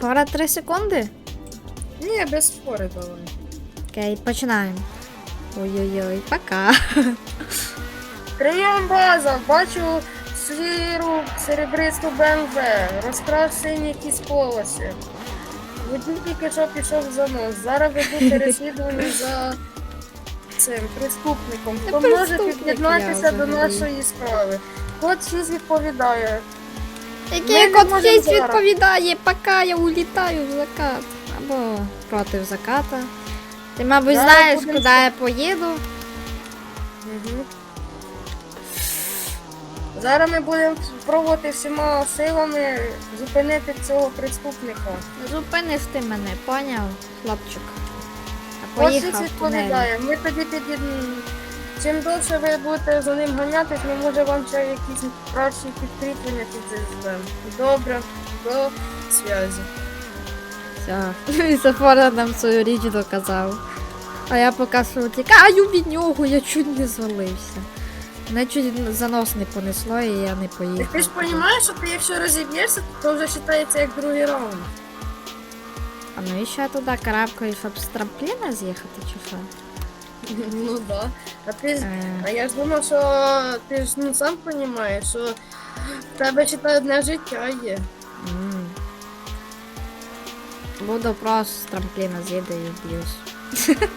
Фора 3 секунди? Ні, без спори давай. Окей, починаємо. Ой-ой-ой, пока. Прийом база, бачу сіру серебристу БМВ, розкрав сині якісь полоси. Водій тільки що пішов за нос. Зараз веду переслідування за цим преступником. Та Хто може преступник під'єднатися до нашої справи? Код 6 відповідає. Який кот кейс відповідає, пока я улітаю в закат. Або проти заката. Ти, мабуть, Зараз знаєш, куди я поїду. Угу. Зараз ми будемо пробувати всіма силами зупинити цього преступника. Зупиниш ти мене, поняв, хлопчик. А поїхав в тунель. відповідає. Ми тоді під'єд... Чим довше ви будете за ним ганятись, ми може вам ще якісь кращі підкріплення підзвемо. Добре, до зв'язі. Все. І Сафора нам свою річ доказав. А я поки що тікаю від нього, я чуть не звалився. Мене чуть за нос не понесло і я не поїхав. ти ж розумієш, що ти якщо розіб'єшся, то вже вважається як другий раунд. А ну і ще туди карабкаю, щоб з трампліна з'їхати чи що? Ну да. А ти ж- Е, А я ж думав, що ти ж ну, сам розумієш, що в тебе ще одне життя є. м. Буду просто з трампліна з'їду і б'юсь.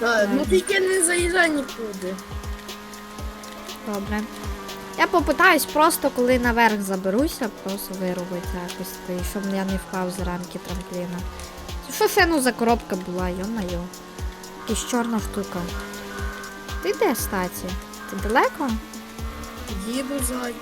Да, ну тільки не заїжджай нікуди. Добре. Я попитаюсь просто, коли наверх заберуся, просто виробити якось, та й щоб я не впав з рамки трампліна. Що ще ну за коробка була, йо-моє. Якась чорна штука. Ти де, статі? Ти далеко? Їду ззаді.